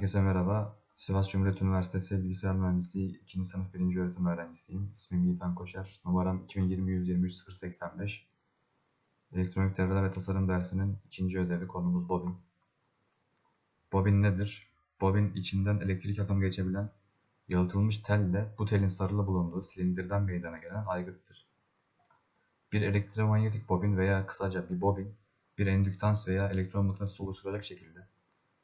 Herkese merhaba. Sivas Cumhuriyet Üniversitesi Bilgisayar Mühendisliği 2. sınıf 1. öğretim öğrencisiyim. İsmim Yiğitan Koşar. Numaram 2020-123-085. Elektronik devreler ve tasarım dersinin ikinci ödevi konumuz bobin. Bobin nedir? Bobin içinden elektrik akımı geçebilen yalıtılmış telle bu telin sarılı bulunduğu silindirden meydana gelen aygıttır. Bir elektromanyetik bobin veya kısaca bir bobin, bir endüktans veya elektron mıknatıs oluşturacak şekilde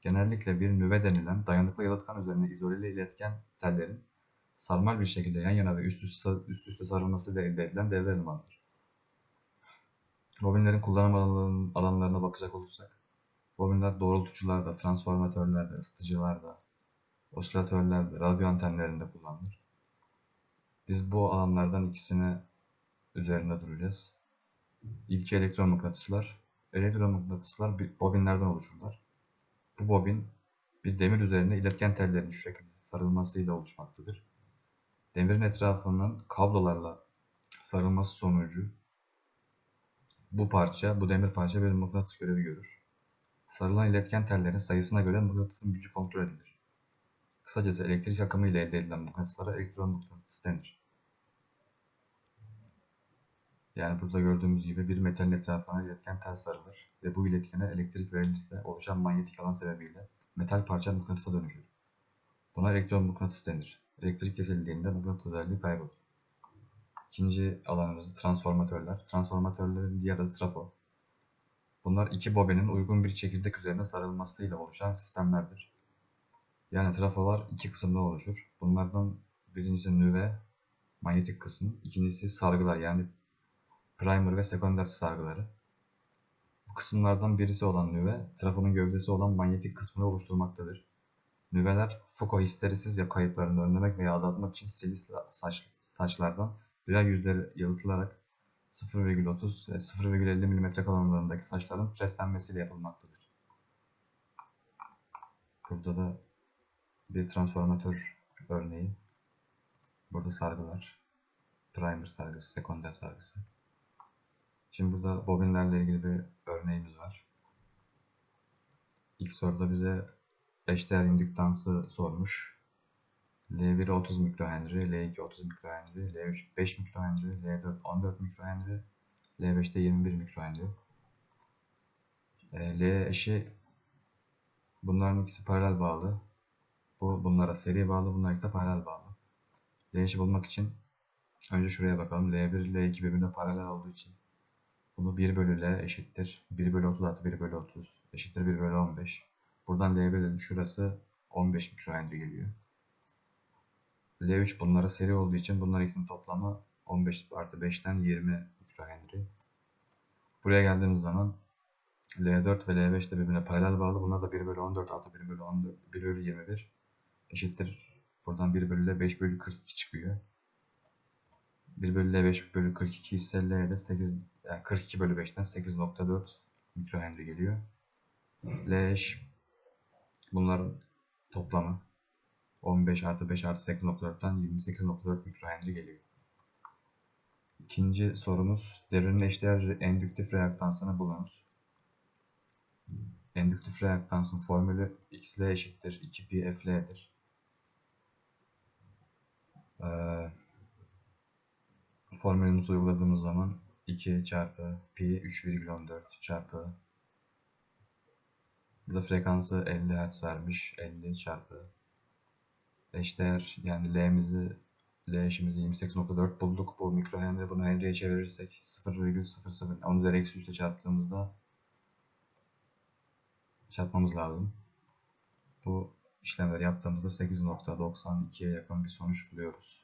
genellikle bir nüve denilen dayanıklı yalıtkan üzerine izoleli iletken tellerin sarmal bir şekilde yan yana ve üst üste, üst üste sarılmasıyla elde edilen devre elemanıdır. Bobinlerin kullanım alan- alanlarına bakacak olursak, bobinler doğrultucularda, transformatörlerde, ısıtıcılarda, osilatörlerde, radyo antenlerinde kullanılır. Biz bu alanlardan ikisini üzerinde duracağız. İlki elektromıknatıslar. Elektromıknatıslar bobinlerden oluşurlar. Bu bobin bir demir üzerine iletken tellerin şu şekilde sarılmasıyla oluşmaktadır. Demirin etrafının kablolarla sarılması sonucu bu parça, bu demir parça bir mıknatıs görevi görür. Sarılan iletken tellerin sayısına göre mıknatısın gücü kontrol edilir. Kısacası elektrik akımı ile elde edilen mıknatıslara elektron mıknatıs denir. Yani burada gördüğümüz gibi bir metalin etrafına iletken tel sarılır ve bu iletkene elektrik verilirse oluşan manyetik alan sebebiyle metal parça mıknatısa dönüşür. Buna elektron mıknatıs denir. Elektrik kesildiğinde mıknatıs özelliği kaybolur. İkinci alanımız transformatörler. Transformatörlerin diğer adı trafo. Bunlar iki bobinin uygun bir çekirdek üzerine sarılmasıyla oluşan sistemlerdir. Yani trafolar iki kısımdan oluşur. Bunlardan birincisi nüve, manyetik kısmı. ikincisi sargılar yani primer ve sekonder sargıları. Bu kısımlardan birisi olan nüve, trafonun gövdesi olan manyetik kısmını oluşturmaktadır. Nüveler, Foucault histerisiz ya kayıplarını önlemek veya azaltmak için silis saç, saçlardan birer yüzleri yalıtılarak 0,30 ve 0,50 mm kalınlığındaki saçların preslenmesiyle yapılmaktadır. Burada da bir transformatör örneği. Burada sargılar. Primer sargısı, sekonder sargısı. Şimdi burada bobinlerle ilgili bir örneğimiz var. İlk soruda bize eşdeğer indüktansı sormuş. L1 30 mikrohenry, L2 30 mikrohenry, L3 5 mikrohenry, L4 14 mikrohenry, L5'te 21 mikrohenry. L eşi bunların ikisi paralel bağlı. Bu bunlara seri bağlı, bunlar ise paralel bağlı. L eşi bulmak için önce şuraya bakalım. L1 ile L2 birbirine paralel olduğu için bunu 1 bölü L eşittir. 1 bölü 30 artı 1 bölü 30 eşittir 1 bölü 15. Buradan L1 dedim şurası 15 mikrohenry geliyor. L3 bunlara seri olduğu için bunlar ikisinin toplamı 15 artı 5'ten 20 mikrohenry. Buraya geldiğimiz zaman L4 ve L5 de birbirine paralel bağlı. Bunlar da 1 bölü 14 artı 1 bölü 14, 1 bölü 21 eşittir. Buradan 1 bölü L 5 bölü 42 çıkıyor. 1 bölü L 5 bölü 42 ise L de 8, yani 42 bölü 5'ten 8.4 mikrohenry geliyor. L eş bunların toplamı 15 artı 5 artı 8.4'ten 28.4 mikrohenry geliyor. İkinci sorumuz devrinin eşdeğer endüktif reaktansını bulunuz. Endüktif reaktansın formülü XL eşittir 2pi FL'dir. Ee, formülümüzü uyguladığımız zaman 2 çarpı pi 3,14 çarpı Burada frekansı 50 Hz vermiş. 50 çarpı eşdeğer yani L'mizi L eşimizi 28.4 bulduk. Bu mikrohenry bunu henry'e çevirirsek 0,00 10 üzeri eksi 3 ile çarptığımızda çarpmamız lazım. Bu işlemleri yaptığımızda 8.92'ye yakın bir sonuç buluyoruz.